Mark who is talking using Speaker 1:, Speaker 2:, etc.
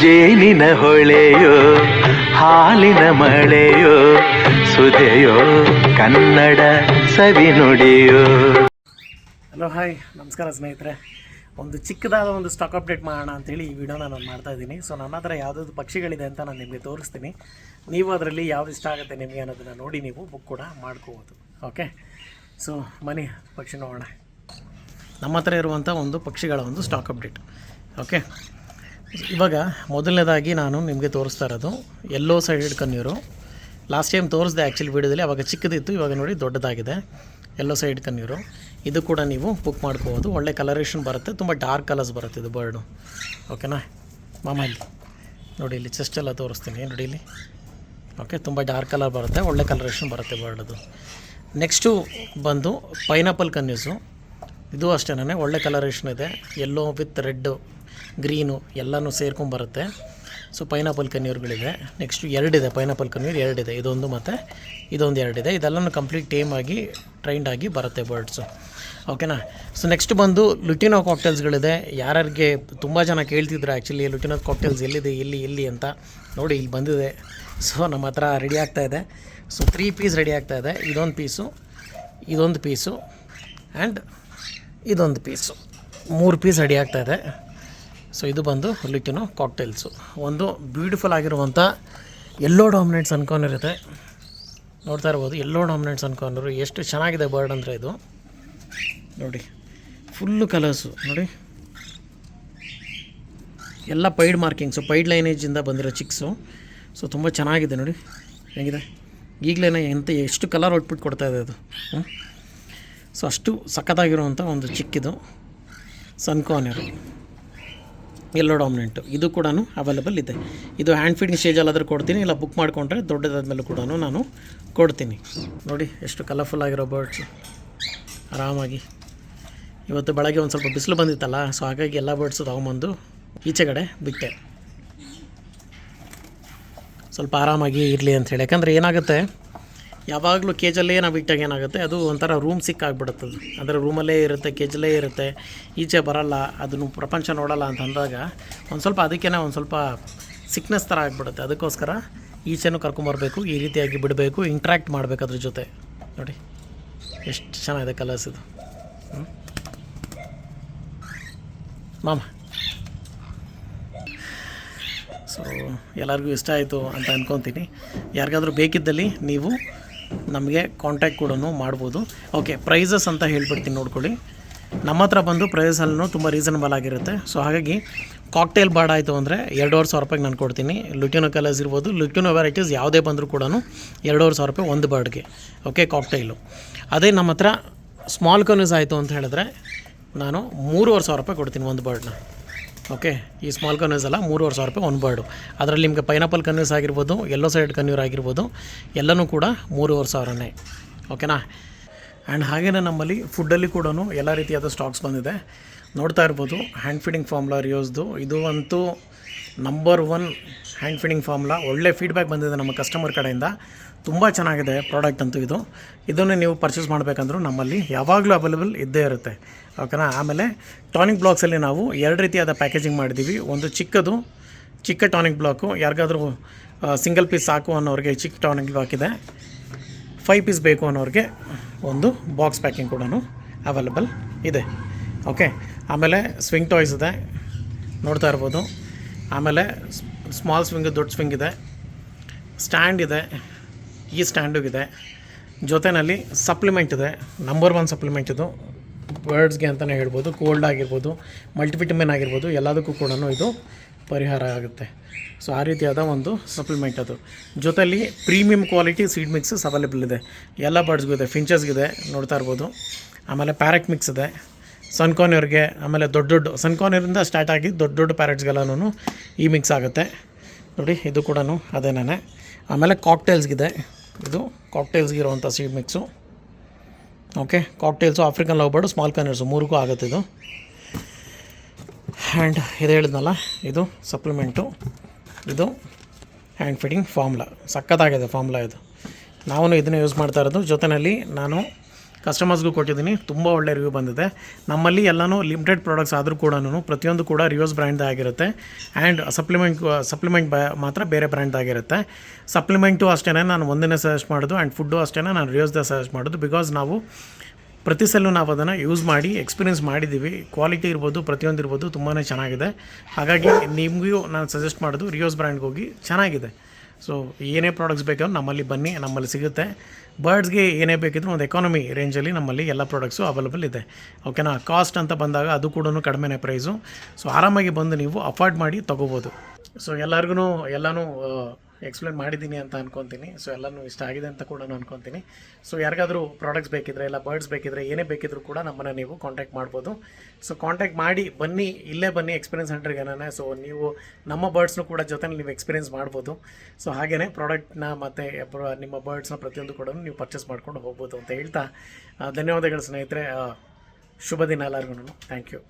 Speaker 1: ಜೇನಿನ ಹೊಳೆಯೋ, ಹಾಲಿನ ಮಳೆಯೋ, ಸುದೆಯೋ, ಕನ್ನಡ ಸವಿ ನುಡಿಯೋ.
Speaker 2: ಹಲೋ ಹಾಯ್ ನಮಸ್ಕಾರ ಸ್ನೇಹಿತರೆ. ಒಂದು ಚಿಕ್ಕದಾದ ಒಂದು ಸ್ಟಾಕ್ ಅಪ್ಡೇಟ್ ಮಾಡೋಣ ಅಂತೇಳಿ ಈ ವಿಡಿಯೋನ ನಾನು ಮಾಡ್ತಾ ಇದ್ದೀನಿ. ಸೊ ನನ್ನ ಹತ್ರ ಯಾವುದಾದ್ರು ಪಕ್ಷಿಗಳಿದೆ ಅಂತ ನಾನು ನಿಮಗೆ ತೋರಿಸ್ತೀನಿ. ನೀವು ಅದರಲ್ಲಿ ಯಾವ್ದು ಇಷ್ಟ ಆಗುತ್ತೆ ನಿಮಗೆ ಅನ್ನೋದನ್ನು ನೋಡಿ ನೀವು ಬುಕ್ ಕೂಡ ಮಾಡ್ಕೋಬೋದು. ಓಕೆ ಸೊ ಮನಿ ಪಕ್ಷಿ ನೋಡೋಣ. ನಮ್ಮ ಹತ್ರ ಇರುವಂಥ ಒಂದು ಪಕ್ಷಿಗಳ ಒಂದು ಸ್ಟಾಕ್ ಅಪ್ಡೇಟ್ ಓಕೆ ಇವಾಗ ಮೊದಲನೇದಾಗಿ ನಾನು ನಿಮಗೆ ತೋರಿಸ್ತಾ ಇರೋದು ಎಲ್ಲೋ ಸೈಡೆಡ್ ಕಣ್ಣೀರು ಲಾಸ್ಟ್ ಟೈಮ್ ತೋರಿಸಿದೆ ಆ್ಯಕ್ಚುಲಿ ವೀಡಿಯೋದಲ್ಲಿ, ಅವಾಗ ಚಿಕ್ಕದಿತ್ತು, ಇವಾಗ ನೋಡಿ ದೊಡ್ಡದಾಗಿದೆ. ಎಲ್ಲೋ ಸೈಡ್ ಕಣ್ಣೀರು ಇದು ಕೂಡ ನೀವು ಬುಕ್ ಮಾಡ್ಕೋಬೋದು. ಒಳ್ಳೆ ಕಲರೇಷನ್ ಬರುತ್ತೆ, ತುಂಬ ಡಾರ್ಕ್ ಕಲರ್ಸ್ ಬರುತ್ತೆ ಇದು ಬರ್ಡು ಓಕೆನಾ ಮಾಮಲ್ಲಿ ನೋಡಿ ಇಲ್ಲಿ ಚೆಸ್ಟ್ ಎಲ್ಲ ತೋರಿಸ್ತೀನಿ, ನೋಡಿ ಇಲ್ಲಿ. ಓಕೆ ತುಂಬ ಡಾರ್ಕ್ ಕಲರ್ ಬರುತ್ತೆ, ಒಳ್ಳೆ ಕಲರೇಷನ್ ಬರುತ್ತೆ ಬರ್ಡದು ನೆಕ್ಸ್ಟು ಬಂದು ಪೈನಾಪಲ್ ಕನ್ಯೂಸು ಇದು ಅಷ್ಟೇ ಒಳ್ಳೆ ಕಲರೇಷನ್ ಇದೆ. ಎಲ್ಲೋ ವಿತ್ ರೆಡ್ಡು ಗ್ರೀನು ಎಲ್ಲನೂ ಸೇರ್ಕೊಂಬರುತ್ತೆ. ಸೊ ಪೈನಾಪಲ್ ಕನ್ಯೂರ್ಗಳಿದೆ ನೆಕ್ಸ್ಟು ಎರಡಿದೆ ಪೈನಾಪಲ್ ಕನ್ಯೂರ್ ಎರಡಿದೆ. ಇದೊಂದು ಮತ್ತು, ಇದೊಂದು ಎರಡಿದೆ. ಇದೆಲ್ಲನೂ ಕಂಪ್ಲೀಟ್ ಟೇಮ್ ಆಗಿ ಟ್ರೈಂಡ್ ಆಗಿ ಬರುತ್ತೆ ಬರ್ಡ್ಸು ಓಕೆನಾ ಸೊ ನೆಕ್ಸ್ಟ್ ಬಂದು ಲುಟಿನೋ ಕಾಕ್ಟೇಲ್ಸ್ಗಳಿದೆ ಯಾರ್ಯಾರಿಗೆ ತುಂಬ ಜನ ಕೇಳ್ತಿದ್ರು ಆ್ಯಕ್ಚುಲಿ ಲುಟಿನೋ ಕಾಕ್ಟೇಲ್ಸ್ ಎಲ್ಲಿದೆ ಇಲ್ಲಿ ಎಲ್ಲಿ ಅಂತ. ನೋಡಿ, ಇಲ್ಲಿ ಬಂದಿದೆ. ಸೊ ನಮ್ಮ ಹತ್ರ ರೆಡಿ ಆಗ್ತಾಯಿದೆ ಸೊ ತ್ರೀ ಪೀಸ್ ರೆಡಿ ಆಗ್ತಾ ಇದೆ. ಇದೊಂದು ಪೀಸು ಇದೊಂದು ಪೀಸು ಆ್ಯಂಡ್ ಇದೊಂದು ಪೀಸು ಮೂರು ಪೀಸ್ ರೆಡಿ ಆಗ್ತಾ ಇದೆ. ಸೊ ಇದು ಬಂದು ಲಿಟಿನೋ ಕಾಕ್ಟೇಲ್ಸು ಒಂದು ಬ್ಯೂಟಿಫುಲ್ ಆಗಿರುವಂಥ ಎಲ್ಲೋ ಡಾಮಿನೆಂಟ್ಸ್ ಅನ್ಕೊಂಡಿರುತ್ತೆ ನೋಡ್ತಾ ಇರ್ಬೋದು ಎಲ್ಲೋ ಡಾಮಿನೆಂಟ್ಸ್ ಅನ್ಕೊಂಡ್ರು ಎಷ್ಟು ಚೆನ್ನಾಗಿದೆ ಬರ್ಡ್ ಅಂದರೆ ಇದು. ನೋಡಿ ಫುಲ್ಲು ಕಲರ್ಸು ನೋಡಿ. ಎಲ್ಲ ಪೈಡ್ ಮಾರ್ಕಿಂಗ್ಸು ಪೈಡ್ ಲೈನೇಜಿಂದ ಬಂದಿರೋ ಚಿಕ್ಸು ಸೊ ತುಂಬ ಚೆನ್ನಾಗಿದೆ ನೋಡಿ. ಹೇಗಿದೆ? ಈಗಲೇ ಎಂತ, ಎಷ್ಟು ಕಲರ್ ಔಟ್ಪುಟ್ ಕೊಡ್ತಾ ಇದೆ ಅದು. ಸೊ ಅಷ್ಟು ಸಖತ್ತಾಗಿರುವಂಥ ಒಂದು ಚಿಕ್ಕಿದು ಸನ್ಕಾನಿರು ಎಲ್ಲೋ ಡಾಮಿನೆಂಟು ಇದು ಕೂಡ ಅವೈಲೇಬಲ್ ಇದೆ. ಇದು ಹ್ಯಾಂಡ್ ಫೀಡಿಂಗ್ ಸ್ಟೇಜಲ್ಲಾದರೂ ಕೊಡ್ತೀನಿ, ಇಲ್ಲ ಬುಕ್ ಮಾಡಿಕೊಂಡ್ರೆ ದೊಡ್ಡದಾದ್ಮೇಲೆ ಕೂಡ ನಾನು ಕೊಡ್ತೀನಿ. ನೋಡಿ, ಎಷ್ಟು ಕಲರ್ಫುಲ್ ಆಗಿರೋ ಬರ್ಡ್ಸು ಆರಾಮಾಗಿ. ಇವತ್ತು ಬೆಳಗ್ಗೆ ಒಂದು ಸ್ವಲ್ಪ ಬಿಸಿಲು ಬಂದಿತ್ತಲ್ಲ ಸೊ ಹಾಗಾಗಿ ಎಲ್ಲ ಬರ್ಡ್ಸು ತೊಗೊಂಬಂದು ಈಚೆಗಡೆ ಬಿಟ್ಟೆ. ಸ್ವಲ್ಪ ಆರಾಮಾಗಿ ಇರಲಿ ಹೇಳಿ. ಯಾಕಂದರೆ ಏನಾಗುತ್ತೆ ಯಾವಾಗಲೂ ಕೇಜಲ್ಲೇ ನಾವು ಬಿಟ್ಟಾಗ ಏನಾಗುತ್ತೆ, ಅದು ಒಂಥರ ರೂಮ್ ಸಿಕ್ಕಾಗ್ಬಿಡುತ್ತೆ ಅದು ಅಂದರೆ ರೂಮಲ್ಲೇ ಇರುತ್ತೆ ಕೇಜಲ್ಲೇ ಇರುತ್ತೆ, ಈಚೆ ಬರಲ್ಲ, ಅದನ್ನು ಪ್ರಪಂಚ ನೋಡಲ್ಲ ಅಂತ ಅಂದಾಗ ಒಂದು ಸ್ವಲ್ಪ ಅದಕ್ಕೇ ಒಂದು ಸ್ವಲ್ಪ ಸಿಕ್ನೆಸ್ ಥರ ಆಗಿಬಿಡುತ್ತೆ. ಅದಕ್ಕೋಸ್ಕರ ಈಚೆನೂ ಕರ್ಕೊಂಬರ್ಬೇಕು ಈ ರೀತಿಯಾಗಿ ಬಿಡಬೇಕು ಇಂಟ್ರ್ಯಾಕ್ಟ್ ಮಾಡಬೇಕು ಅದ್ರ ಜೊತೆ. ನೋಡಿ, ಎಷ್ಟು ಚೆನ್ನಾಗಿದೆ ಕಲರ್ಸ್ ಇದು? ಮಾಮ. ಸೊ ಎಲ್ಲರಿಗೂ ಇಷ್ಟ ಆಯಿತು ಅಂತ ಅಂದ್ಕೊತೀನಿ ಯಾರಿಗಾದರೂ ಬೇಕಿದ್ದಲ್ಲಿ ನೀವು ನಮಗೆ ಕಾಂಟ್ಯಾಕ್ಟ್ ಕೂಡ ಮಾಡ್ಬೋದು. ಓಕೆ ಪ್ರೈಸಸ್ ಅಂತ ಹೇಳ್ಬಿಡ್ತೀನಿ ನೋಡ್ಕೊಳ್ಳಿ. ನಮ್ಮ ಹತ್ರ ಬಂದು ಪ್ರೈಸಲ್ಲೂ ತುಂಬ ರೀಸನಬಲ್ ಆಗಿರುತ್ತೆ. ಸೊ ಹಾಗಾಗಿ ಕಾಕ್ಟೇಲ್ ಬಾಡ್ ಆಯಿತು ಅಂದರೆ ಎರಡೂವರೆ ಸಾವಿರ ರೂಪಾಯಿಗೆ ನಾನು ಕೊಡ್ತೀನಿ. ಲುಟಿನೋ ಕಲರ್ಸ್ ಇರ್ಬೋದು. ಲುಟಿನೋ ವೆರೈಟೀಸ್ ಯಾವುದೇ ಬಂದರೂ ಕೂಡ ಎರಡೂವರೆ ಸಾವಿರ ರೂಪಾಯಿ ಒಂದು ಬರ್ಡ್ಗೆ ಓಕೆ ಕಾಕ್ಟೈಲು ಅದೇ ನಮ್ಮ ಹತ್ರ ಸ್ಮಾಲ್ ಕನ್ಯೂಸ್ ಆಯಿತು ಅಂತ ಹೇಳಿದ್ರೆ ನಾನು ಮೂರುವರೆ ಸಾವಿರ ರೂಪಾಯಿ ಕೊಡ್ತೀನಿ ಒಂದು ಬರ್ಡ್ನ ಓಕೆ ಈ ಸ್ಮಾಲ್ ಕನ್ಯೂಸ್ ಅಲ್ಲ ಮೂರುವರೆ ಸಾವಿರ ರೂಪಾಯಿ ಒನ್ ಬರ್ಡು ಅದರಲ್ಲಿ ನಿಮಗೆ ಪೈನಾಪಲ್ ಕನ್ಯೂಸ್ ಆಗಿರ್ಬೋದು ಎಲ್ಲೋ ಸೈಡ್ ಕನ್ಯೂರ್ ಆಗಿರ್ಬೋದು, ಎಲ್ಲನೂ ಕೂಡ ಮೂರುವರೆ ಸಾವಿರನೇ ಓಕೆನಾ ಆ್ಯಂಡ್ ಹಾಗೆಯೇ ನಮ್ಮಲ್ಲಿ ಫುಡ್ಡಲ್ಲಿ ಕೂಡ ಎಲ್ಲ ರೀತಿಯಾದ ಸ್ಟಾಕ್ಸ್ ಬಂದಿದೆ. ನೋಡ್ತಾ ಇರ್ಬೋದು ಹ್ಯಾಂಡ್ ಫೀಡಿಂಗ್ ಫಾರ್ಮ್ಲಾ ರಿಯೋಸ್ದು ಇದು ಅಂತೂ number one hand feeding formula ಒಳ್ಳೆ ಫೀಡ್ಬ್ಯಾಕ್ ಬಂದಿದೆ ನಮ್ಮ ಕಸ್ಟಮರ್ ಕಡೆಯಿಂದ. ತುಂಬ ಚೆನ್ನಾಗಿದೆ ಪ್ರಾಡಕ್ಟ್ ಅಂತೂ ಇದು. ಇದನ್ನು ನೀವು ಪರ್ಚೇಸ್ ಮಾಡಬೇಕಂದ್ರೂ ನಮ್ಮಲ್ಲಿ ಯಾವಾಗಲೂ ಅವೈಲೇಬಲ್ ಇದ್ದೇ ಇರುತ್ತೆ. ಓಕೆನಾ ಆಮೇಲೆ ಟಾನಿಕ್ ಬ್ಲಾಕ್ಸಲ್ಲಿ ನಾವು ಎರಡು ರೀತಿಯಾದ ಪ್ಯಾಕೇಜಿಂಗ್ ಮಾಡಿದ್ದೀವಿ ಒಂದು ಚಿಕ್ಕದು, ಚಿಕ್ಕ ಟಾನಿಕ್ ಬ್ಲಾಕು ಯಾರಿಗಾದರೂ ಸಿಂಗಲ್ ಪೀಸ್ ಸಾಕು ಅನ್ನೋರಿಗೆ ಚಿಕ್ಕ ಟಾನಿಕ್ ಬ್ಲಾಕ್ ಇದೆ. ಫೈವ್ ಪೀಸ್ ಬೇಕು ಅನ್ನೋರಿಗೆ ಒಂದು ಬಾಕ್ಸ್ ಪ್ಯಾಕಿಂಗ್ ಕೂಡ ಅವೈಲೇಬಲ್ ಇದೆ. ಓಕೆ ಆಮೇಲೆ ಸ್ವಿಂಗ್ ಟಾಯ್ಸ್ ಇದೆ. ನೋಡ್ತಾ ಇರ್ಬೋದು. ಆಮೇಲೆ ಸ್ಮಾಲ್ ಸ್ವಿಂಗ್ ದೊಡ್ಡ ಸ್ವಿಂಗ್ ಇದೆ. ಸ್ಟ್ಯಾಂಡ್ ಇದೆ. ಈ ಸ್ಟ್ಯಾಂಡು ಇದೆ. ಜೊತೆಯಲ್ಲಿ ಸಪ್ಲಿಮೆಂಟ್ ಇದೆ. ನಂಬರ್ ಒನ್ ಸಪ್ಲಿಮೆಂಟ್ ಇದು. ಬರ್ಡ್ಸ್ಗೆ ಅಂತಲೇ ಹೇಳ್ಬೋದು. ಕೋಲ್ಡ್ ಆಗಿರ್ಬೋದು ಮಲ್ಟಿವಿಟಮಿನ್ ಆಗಿರ್ಬೋದು, ಎಲ್ಲದಕ್ಕೂ ಕೂಡ ಇದು ಪರಿಹಾರ ಆಗುತ್ತೆ. ಸೊ ಆ ರೀತಿಯಾದ ಒಂದು ಸಪ್ಲಿಮೆಂಟ್ ಅದು. ಜೊತೆಯಲ್ಲಿ premium quality seed mixes available ಇದೆ. ಎಲ್ಲ ಬರ್ಡ್ಸ್ಗೂ ಇದೆ. ಫಿಂಚರ್ಸ್ಗಿದೆ ನೋಡ್ತಾ ಇರ್ಬೋದು. ಆಮೇಲೆ ಪ್ಯಾರೆಟ್ ಮಿಕ್ಸ್ ಇದೆ. ಸನ್ಕಾನಿಯರ್ಗೆ ಆಮೇಲೆ ದೊಡ್ಡ ದೊಡ್ಡ ಸನ್ಕಾನಿಯರಿಂದ ಸ್ಟಾರ್ಟ್ ಆಗಿ ದೊಡ್ಡ ದೊಡ್ಡ ಪ್ಯಾರೆಟ್ಸ್ಗೆಲ್ಲನೂ ಈ ಮಿಕ್ಸ್ ಆಗುತ್ತೆ. ನೋಡಿ, ಇದು ಕೂಡ ಅದೇನೇ ಆಮೇಲೆ ಕಾಕ್ಟೇಲ್ಸ್ಗಿದೆ ಇದು ಕಾಕ್ಟೇಲ್ಸ್ಗೆ ಇರುವಂಥ seed mix okay cockatiels african love bird small conures ಮೂರಿಗೂ ಆಗುತ್ತೆ ಇದು. ಹ್ಯಾಂಡ್ ಇದು ಹೇಳಿದ್ನಲ್ಲ, ಇದು ಸಪ್ಲಿಮೆಂಟು ಇದು ಹ್ಯಾಂಡ್ ಫಿಟ್ಟಿಂಗ್ ಫಾರ್ಮ್ಲಾ ಸಖತ್ತಾಗಿದೆ ಫಾರ್ಮ್ಲಾ ಇದು. ನಾವು ಇದನ್ನು ಯೂಸ್ ಮಾಡ್ತಾ ಇರೋದು. ಜೊತೆಯಲ್ಲಿ ನಾನು ಕಸ್ಟಮರ್ಸ್ಗೂ ಕೊಟ್ಟಿದ್ದೀನಿ. ತುಂಬ ಒಳ್ಳೆ ರಿವ್ಯೂ ಬಂದಿದೆ. ನಮ್ಮಲ್ಲಿ ಎಲ್ಲನೂ ಲಿಮಿಟೆಡ್ ಪ್ರಾಡಕ್ಟ್ಸ್ ಆದರೂ ಕೂಡ ಪ್ರತಿಯೊಂದು ಕೂಡ ರಿಯೋಸ್ ಬ್ರ್ಯಾಂಡ್ ಆಗಿರುತ್ತೆ. ಆ್ಯಂಡ್ ಸಪ್ಲಿಮೆಂಟ್ ಸಪ್ಲಿಮೆಂಟ್ ಮಾತ್ರ ಬೇರೆ ಬ್ರ್ಯಾಂಡ್ ಆಗಿರುತ್ತೆ. ಸಪ್ಲಿಮೆಂಟು ಅಷ್ಟೇ ನಾನು ಒಂದನೇ ಸಜೆಸ್ಟ್ ಮಾಡೋದು ಆ್ಯಂಡ್ ಫುಡ್ಡು ಅಷ್ಟೇ ನಾನು ರಿಯೋಸ್ದೇ ಸಜೆಸ್ಟ್ ಮಾಡೋದು ಬಿಕಾಸ್ ನಾವು ಪ್ರತಿ ಸಲ ನಾವು ಅದನ್ನು ಯೂಸ್ ಮಾಡಿ ಎಕ್ಸ್ಪೀರಿಯೆನ್ಸ್ ಮಾಡಿದ್ದೀವಿ. ಕ್ವಾಲಿಟಿ ಇರ್ಬೋದು, ಪ್ರತಿಯೊಂದು ಇರ್ಬೋದು ತುಂಬಾ ಚೆನ್ನಾಗಿದೆ. ಹಾಗಾಗಿ ನಿಮಗೂ ನಾನು ಸಜೆಸ್ಟ್ ಮಾಡೋದು ರಿಯೋಸ್ ಬ್ರ್ಯಾಂಡ್ಗೆ ಹೋಗಿ ಚೆನ್ನಾಗಿದೆ. ಸೊ ಏನೇ ಪ್ರಾಡಕ್ಟ್ಸ್ ಬೇಕಾದ್ರೂ ನಮ್ಮಲ್ಲಿ ಬನ್ನಿ, ನಮ್ಮಲ್ಲಿ ಸಿಗುತ್ತೆ. ಬರ್ಡ್ಸ್ಗೆ ಏನೇ ಬೇಕಿದ್ರೂ ಒಂದು ಎಕಾನಮಿ ರೇಂಜಲ್ಲಿ ನಮ್ಮಲ್ಲಿ ಎಲ್ಲ ಪ್ರಾಡಕ್ಟ್ಸು ಅವೈಲಬಲ್ ಇದೆ. ಓಕೆನಾ ಕಾಸ್ಟ್ ಅಂತ ಬಂದಾಗ ಅದು ಕೂಡ ಕಡಿಮೆನೇ ಪ್ರೈಸು ಸೊ ಆರಾಮಾಗಿ ಬಂದು ನೀವು ಅಫೋರ್ಡ್ ಮಾಡಿ ತೊಗೋಬೋದು. ಸೊ ಎಲ್ಲರಿಗೂ ಎಲ್ಲನೂ ಎಕ್ಸ್ಪ್ಲೇನ್ ಮಾಡಿದ್ದೀನಿ ಅಂತ ಅನ್ಕೊತೀನಿ. ಸೊ ಎಲ್ಲನೂ ಇಷ್ಟ ಆಗಿದೆ ಅಂತ ಕೂಡ ನಾನು ಅನ್ಕೊತೀನಿ. ಸೊ ಯಾರಿಗಾದರೂ ಪ್ರಾಡಕ್ಟ್ಸ್ ಬೇಕಿದ್ರೆ, ಇಲ್ಲ ಬರ್ಡ್ಸ್ ಬೇಕಿದ್ರೆ, ಏನೇ ಬೇಕಿದ್ರೂ ಕೂಡ ನಮ್ಮನ್ನು ನೀವು ಕಾಂಟ್ಯಾಕ್ಟ್ ಮಾಡ್ಬೋದು. ಸೊ ಕಾಂಟ್ಯಾಕ್ಟ್ ಮಾಡಿ, ಬನ್ನಿ, ಇಲ್ಲೇ ಬನ್ನಿ ಎಕ್ಸ್ಪೀರಿಯನ್ಸ್ ಸೆಂಟರ್ಗೆ ಏನಾನೆ ಸೊ ನೀವು ನಮ್ಮ ಬರ್ಡ್ಸ್ನು ಕೂಡ ಜೊತೆ ನೀವು ಎಕ್ಸ್ಪೀರಿಯನ್ಸ್ ಮಾಡ್ಬೋದು. ಸೊ ಹಾಗೆಯೇ ಪ್ರಾಡಕ್ಟ್ನ ಮತ್ತು ನಿಮ್ಮ ಬರ್ಡ್ಸ್ನ ಪ್ರತಿಯೊಂದು ಕೂಡ ನೀವು ಪರ್ಚೇಸ್ ಮಾಡ್ಕೊಂಡು ಹೋಗ್ಬೋದು ಅಂತ ಹೇಳ್ತಾ ಧನ್ಯವಾದಗಳು ಸ್ನೇಹಿತರೆ. ಶುಭ ದಿನ ಎಲ್ಲರಿಗೂ ಥ್ಯಾಂಕ್ ಯು